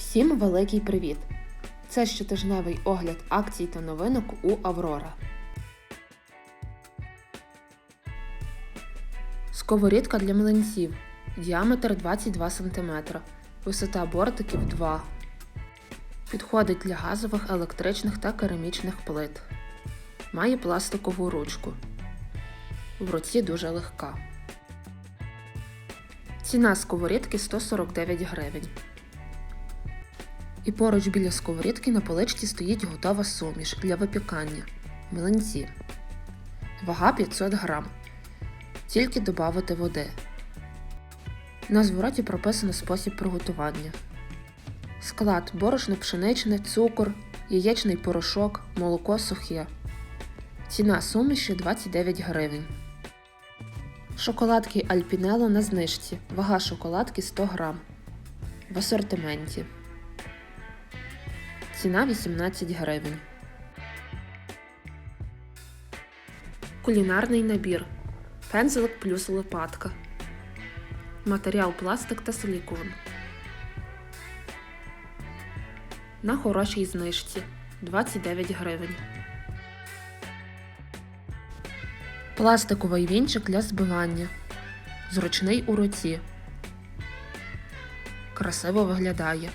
Всім великий привіт! Це щотижневий огляд акцій та новинок у Аврора. Сковорідка для млинців. Діаметр 22 см. Висота бортиків 2 Підходить для газових, електричних та керамічних плит. Має пластикову ручку. В руці дуже легка. Ціна сковорідки 149 гривень. І поруч біля сковорідки на поличці стоїть готова суміш для випікання. Млинці. Вага 500 грам. Тільки додати води. На звороті прописано спосіб приготування. Склад борошно пшеничне, цукор, яєчний порошок, молоко сухе. Ціна суміші 29 гривень. Шоколадки Альпінело на знижці. Вага шоколадки 100 грам. В асортименті. Ціна 18 гривень. Кулінарний набір. Пензлик плюс лопатка. Матеріал пластик та силікон. На хорошій знижці 29 гривень. Пластиковий вінчик для збивання. Зручний у руці. Красиво виглядає.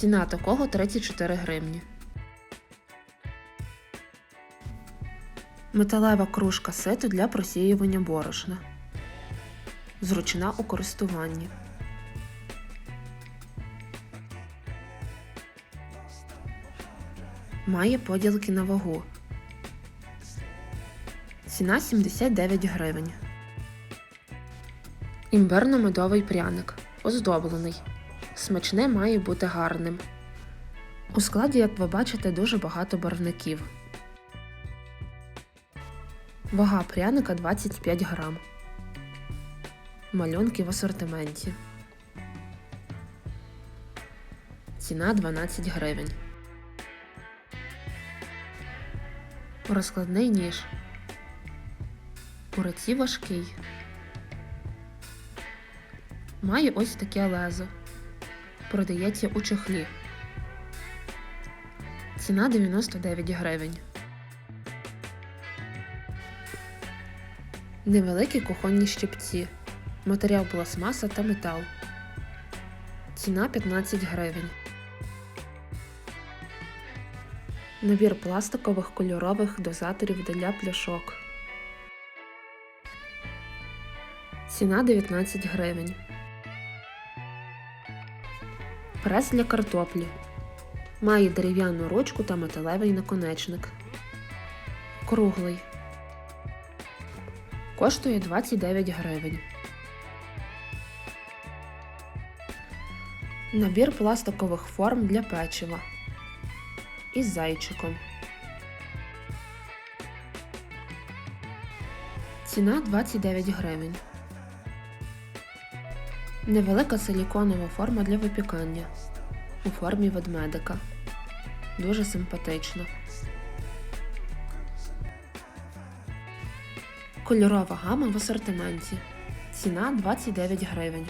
Ціна такого 34 гривні. Металева кружка ситу для просіювання борошна. Зручна у користуванні. Має поділки на вагу. Ціна 79 гривень. Імбирно-медовий пряник. Оздоблений. Смачне має бути гарним. У складі, як ви бачите, дуже багато барвників. Вага пряника 25 грам. Малюнки в асортименті. Ціна 12 гривень. Розкладний ніж. У важкий. Має ось таке лезо. Продається у чохлі. Ціна 99 гривень. Невеликі кухонні щипці. Матеріал пластмаса та метал. Ціна 15 гривень. Набір пластикових кольорових дозаторів для пляшок. Ціна 19 гривень. Прес для картоплі. Має дерев'яну ручку та металевий наконечник. Круглий. Коштує 29 гривень. Набір пластикових форм для печива. Із зайчиком. Ціна 29 гривень. Невелика силіконова форма для випікання у формі ведмедика. Дуже симпатично. Кольорова гама в асортименті. Ціна 29 гривень.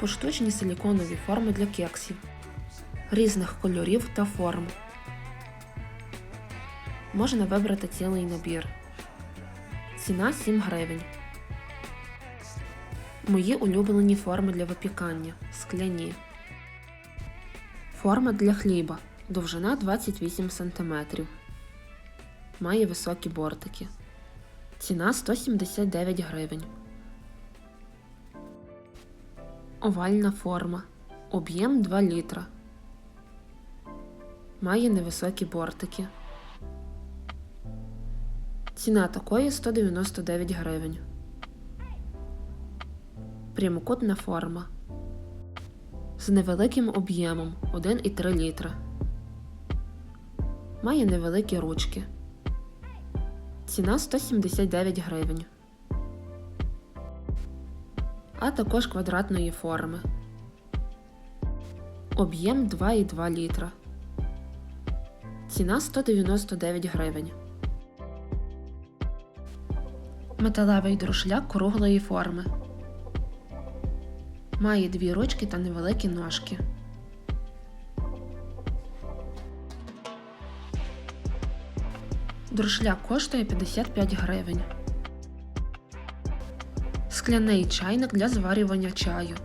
Поштучні силіконові форми для кексів різних кольорів та форм. Можна вибрати цілий набір. Ціна 7 гривень. Мої улюблені форми для випікання. Скляні. Форма для хліба. Довжина 28 см. Має високі бортики. Ціна 179 гривень. Овальна форма. Об'єм 2 літра. Має невисокі бортики. Ціна такої 199 гривень. Прямокутна форма. З невеликим об'ємом 1,3 літра. Має невеликі ручки. Ціна 179 гривень. А також квадратної форми. Об'єм 2,2 літра. Ціна 199 гривень. Металевий друшляк круглої форми. Має дві ручки та невеликі ножки. Друшляк коштує 55 гривень. Скляний чайник для зварювання чаю.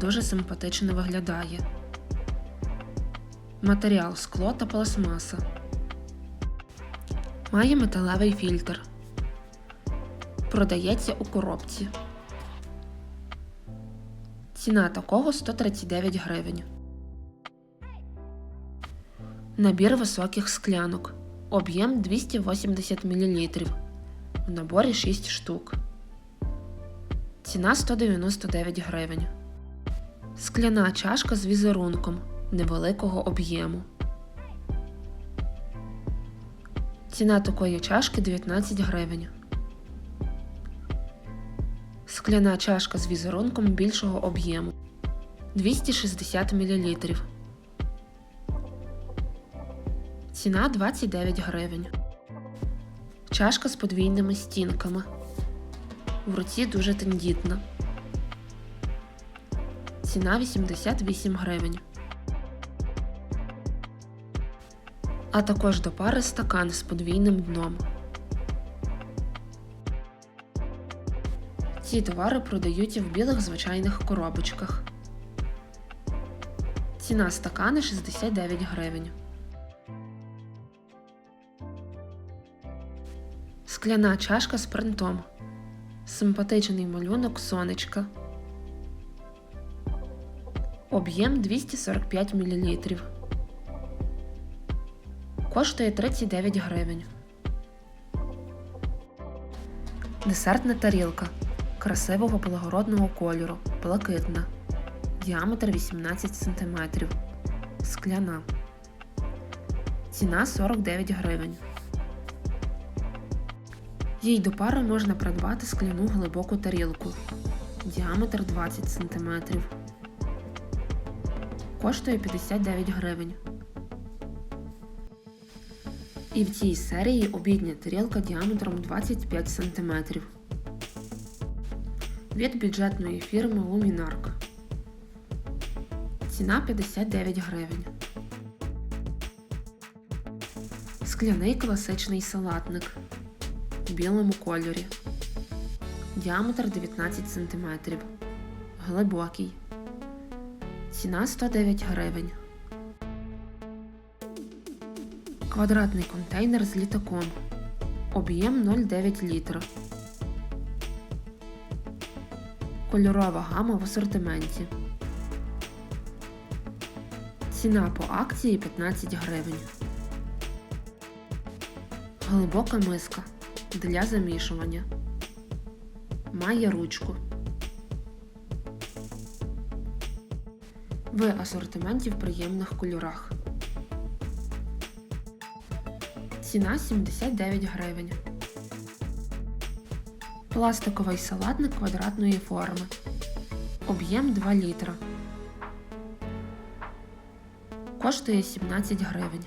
Дуже симпатично виглядає. Матеріал скло та пластмаса. Має металевий фільтр. Продається у коробці. Ціна такого 139 гривень. Набір високих склянок. Об'єм 280 мл. В наборі 6 штук. Ціна 199 гривень. Скляна чашка з візерунком невеликого об'єму. Ціна такої чашки 19 гривень. Скляна чашка з візерунком більшого об'єму 260 мл. Ціна 29 гривень. Чашка з подвійними стінками. В руці дуже тендітна. Ціна 88 гривень. А також до пари стакан з подвійним дном. Ці товари продаються в білих звичайних коробочках. Ціна стакана 69 гривень. Скляна чашка з принтом. Симпатичний малюнок сонечка. Об'єм 245 мл. Коштує 39 гривень. Десертна тарілка красивого благородного кольору, блакитна. Діаметр 18 см. Скляна. Ціна 49 гривень. Їй до пари можна придбати скляну глибоку тарілку. Діаметр 20 см. Коштує 59 гривень. І в цій серії обідня тарілка діаметром 25 см. Від бюджетної фірми Luminark. Ціна 59 гривень. Скляний класичний салатник в білому кольорі. Діаметр 19 см. Глибокий. Ціна 109 гривень. Квадратний контейнер з літаком. Об'єм 0,9 літра. Кольорова гама в асортименті. Ціна по акції 15 гривень. Глибока миска для замішування. Має ручку. В асортименті в приємних кольорах. Ціна 79 гривень. Пластиковий салатник квадратної форми. Об'єм 2 літра. Коштує 17 гривень.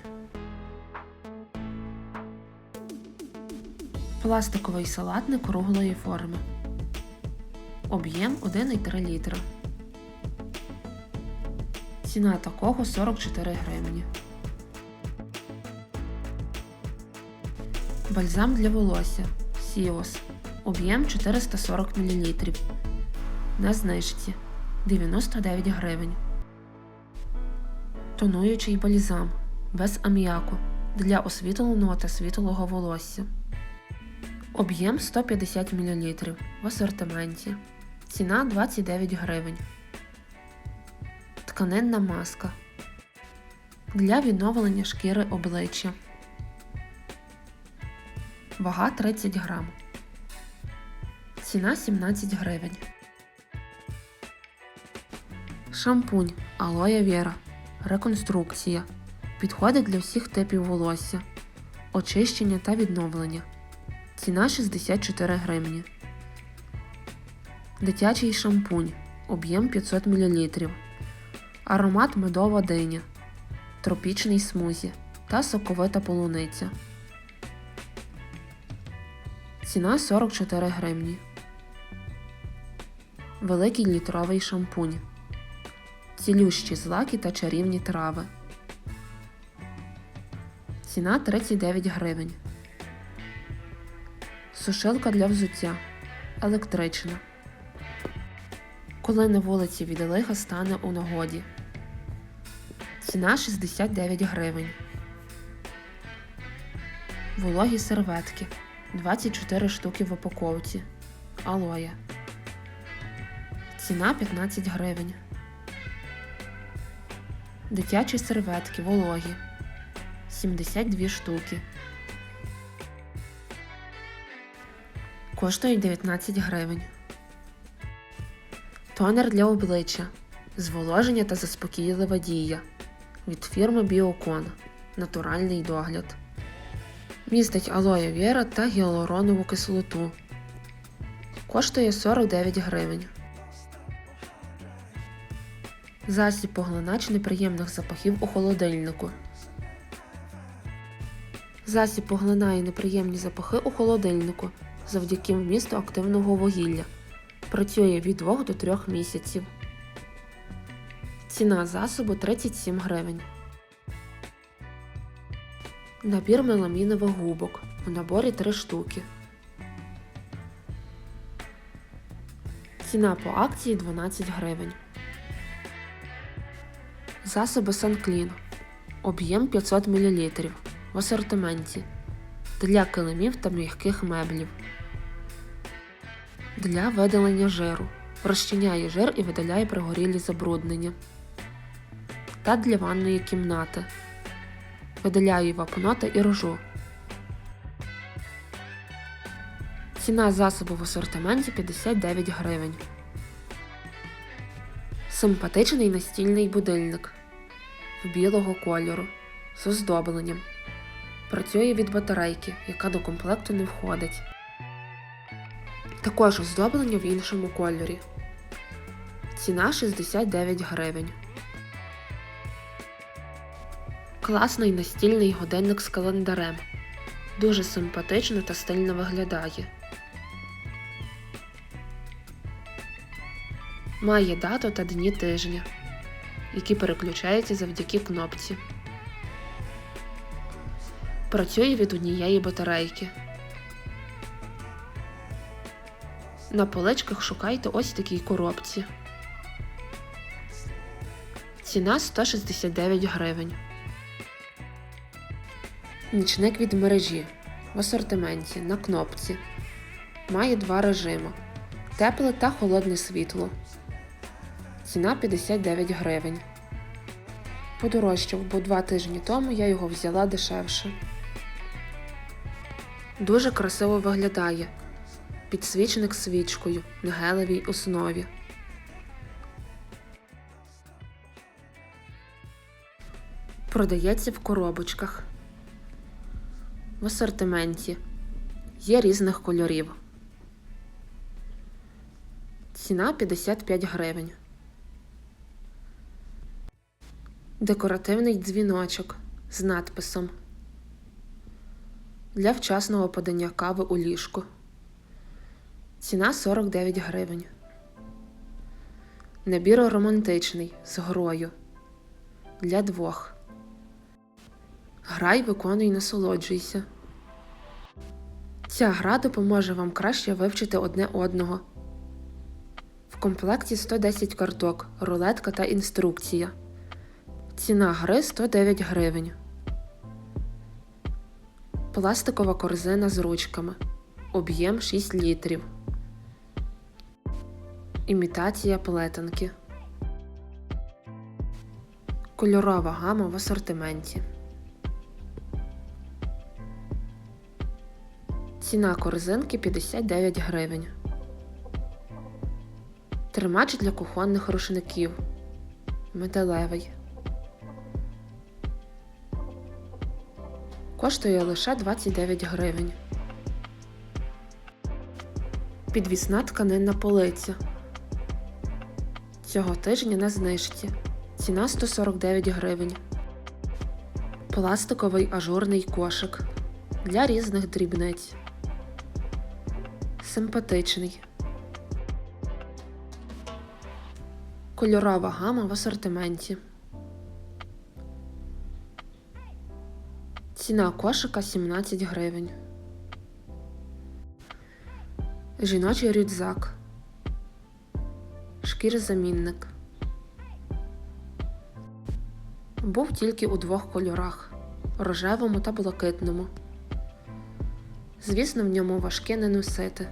Пластиковий салатник круглої форми. Об'єм 1,3 літра. Ціна такого 44 гривні. Бальзам для волосся. Сіос. Об'єм 440 мл. На знижці 99 гривень. Тонуючий бальзам без аміаку для освітленого та світлого волосся. Об'єм 150 мл в асортименті. Ціна 29 гривень. Тканинна маска для відновлення шкіри обличчя. Вага 30 грам. Ціна 17 гривень. Шампунь Алоє Вера. Реконструкція. Підходить для всіх типів волосся. Очищення та відновлення. Ціна 64 гривні. Дитячий шампунь. Об'єм 500 мл. Аромат медова диня. Тропічний смузі та соковита полуниця. Ціна 44 гривні. Великий літровий шампунь. Цілющі злаки та чарівні трави. Ціна 39 гривень. Сушилка для взуття. Електрична. Коли на вулиці від лиха стане у нагоді. Ціна 69 гривень. Вологі серветки 24 штуки в упаковці. Алоє. Ціна 15 гривень. Дитячі серветки вологі 72 штуки. Коштують 19 гривень. Тонер для обличчя. Зволоження та заспокійлива дія. Від фірми Біокон. Натуральний догляд. Містить алоє віра та гіалуронову кислоту. Коштує 49 гривень. Засіб поглинач неприємних запахів у холодильнику. Засіб поглинає неприємні запахи у холодильнику завдяки вмісту активного вугілля. Працює від 2 до 3 місяців. Ціна засобу 37 гривень. Набір меламінових губок. У наборі 3 штуки. Ціна по акції 12 гривень. Засоби Санклін. Об'єм 500 мл. В асортименті. Для килимів та м'яких меблів. Для видалення жиру. Розчиняє жир і видаляє пригорілі забруднення. Та для ванної кімнати. Видаляє вапно та іржу. Ціна засобу в асортименті 59 гривень. Симпатичний настільний будильник білого кольору з оздобленням. Працює від батарейки, яка до комплекту не входить. Також оздоблення в іншому кольорі. Ціна 69 гривень. Класний настільний годинник з календарем. Дуже симпатично та стильно виглядає. Має дату та дні тижня, які переключаються завдяки кнопці. Працює від однієї батарейки. На поличках шукайте ось такій коробці. Ціна 169 гривень. Нічник від мережі в асортименті на кнопці. Має два режими тепле та холодне світло. Ціна 59 гривень. Подорожчав, бо два тижні тому я його взяла дешевше. Дуже красиво виглядає. Підсвічник свічкою на гелевій основі. Продається в коробочках. В асортименті. Є різних кольорів. Ціна 55 гривень. Декоративний дзвіночок з надписом для вчасного подання кави у ліжку. Ціна 49 гривень. Набір романтичний з грою. Для двох. Грай, виконуй, насолоджуйся. Ця гра допоможе вам краще вивчити одне одного. В комплекті 110 карток, рулетка та інструкція. Ціна гри 109 гривень. Пластикова корзина з ручками. Об'єм 6 літрів. Імітація плетенки. Кольорова гама в асортименті. Ціна корзинки 59 гривень. Тримач для кухонних рушників. Металевий. Коштує лише 29 гривень. Підвісна тканинна полиця. Цього тижня на знижці. Ціна 149 гривень. Пластиковий ажурний кошик для різних дрібниць. Симпатичний. Кольорова гама в асортименті. Ціна кошика 17 гривень. Жіночий рюкзак. Шкірозамінник. Був тільки у двох кольорах рожевому та блакитному. Звісно, в ньому важке не носити.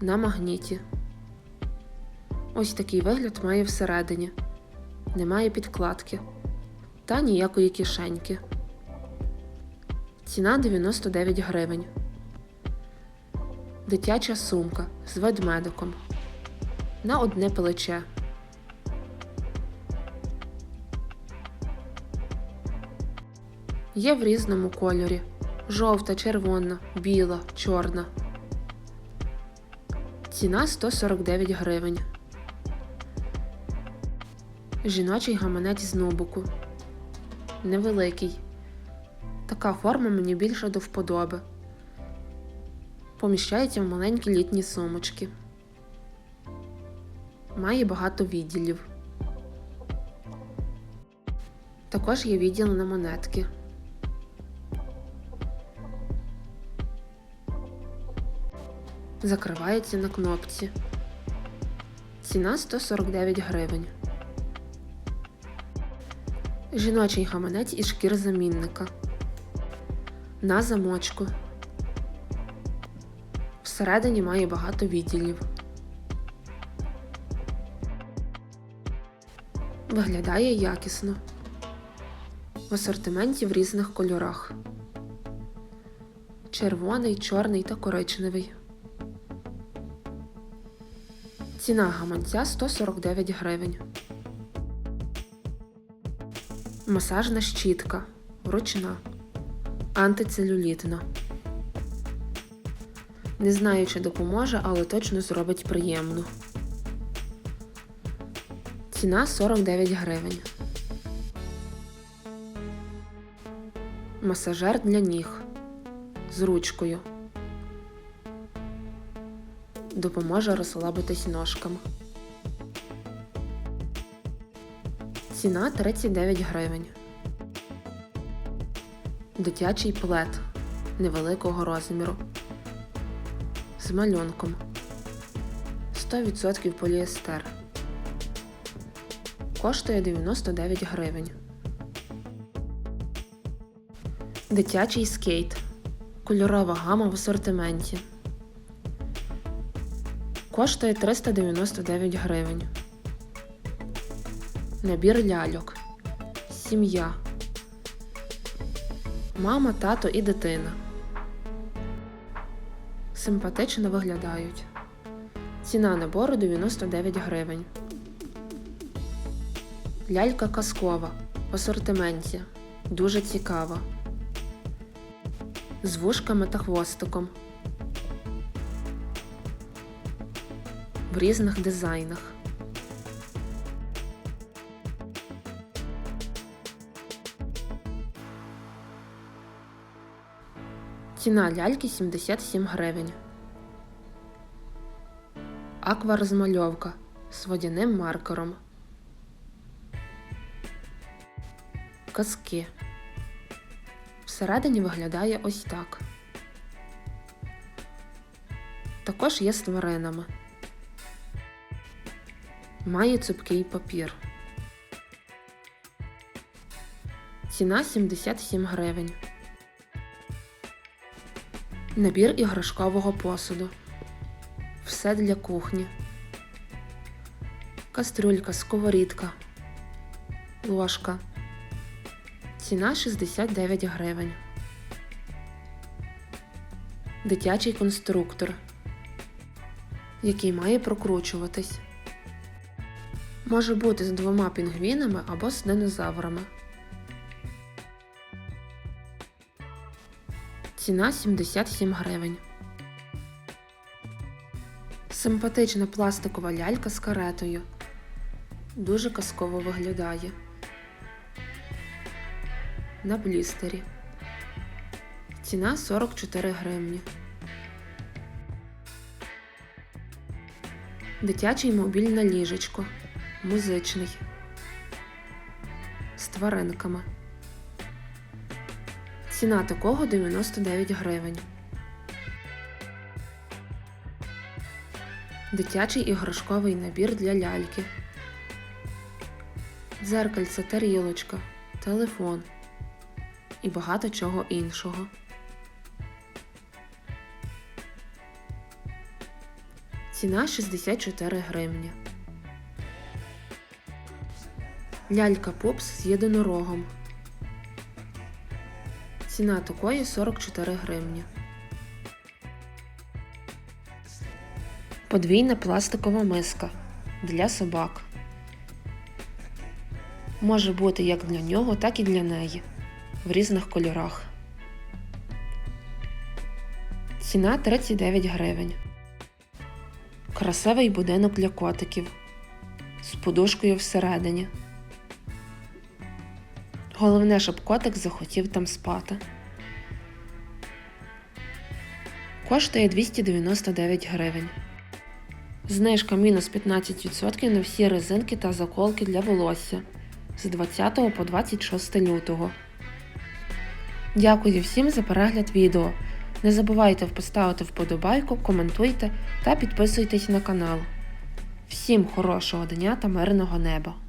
На магніті. Ось такий вигляд має всередині. Немає підкладки та ніякої кишеньки. Ціна 99 гривень. Дитяча сумка з ведмедиком. На одне плече. Є в різному кольорі: жовта, червона, біла, чорна. Ціна 149 гривень. Жіночий гаманець з нубуку. Невеликий. Така форма мені більше до вподоби. Поміщається в маленькі літні сумочки. Має багато відділів. Також є відділ на монетки. Закривається на кнопці. Ціна 149 гривень. Жіночий гаманець із шкір замінника. На замочку. Всередині має багато відділів. Виглядає якісно. В асортименті в різних кольорах. Червоний, чорний та коричневий. Ціна гаманця 149 гривень. Масажна щітка. Ручна. Антицелюлітна. Не знаю, чи допоможе, але точно зробить приємно. Ціна 49 гривень. Масажер для ніг. З ручкою. Допоможе розслабитись ножкам. Ціна 39 гривень. Дитячий плед невеликого розміру. З малюнком. 100% поліестер. Коштує 99 гривень. Дитячий скейт. Кольорова гама в асортименті. Коштує 399 гривень. Набір ляльок. Сім'я. Мама, тато і дитина. Симпатично виглядають. Ціна набору 99 гривень. Лялька казкова в асортименті. Дуже цікава. З вушками та хвостиком. В різних дизайнах. Ціна ляльки 77 гривень. Акварозмальовка з водяним маркером. Казки. Всередині виглядає ось так. Також є з тваринами. Має цупкий папір. Ціна 77 гривень. Набір іграшкового посуду. Все для кухні. Кастрюлька, сковорідка. Ложка. Ціна 69 гривень. Дитячий конструктор, який має прокручуватись. Може бути з двома пінгвінами або з динозаврами. Ціна 77 гривень. Симпатична пластикова лялька з каретою. Дуже казково виглядає. На блістері. Ціна 44 гривні. Дитячий мобільне ліжечко. Музичний. З тваринками. Ціна такого 99 гривень. Дитячий іграшковий набір для ляльки. Дзеркальце, тарілочка, телефон і багато чого іншого. Ціна 64 гривні. Лялька Пупс з єдинорогом. Ціна такої 44 гривні. Подвійна пластикова миска для собак. Може бути як для нього, так і для неї в різних кольорах. Ціна 39 гривень. Красивий будинок для котиків з подушкою всередині. Головне, щоб котик захотів там спати. Коштує 299 гривень. Знижка мінус 15% на всі резинки та заколки для волосся з 20 по 26 лютого. Дякую всім за перегляд відео. Не забувайте поставити вподобайку, коментуйте та підписуйтесь на канал. Всім хорошого дня та мирного неба!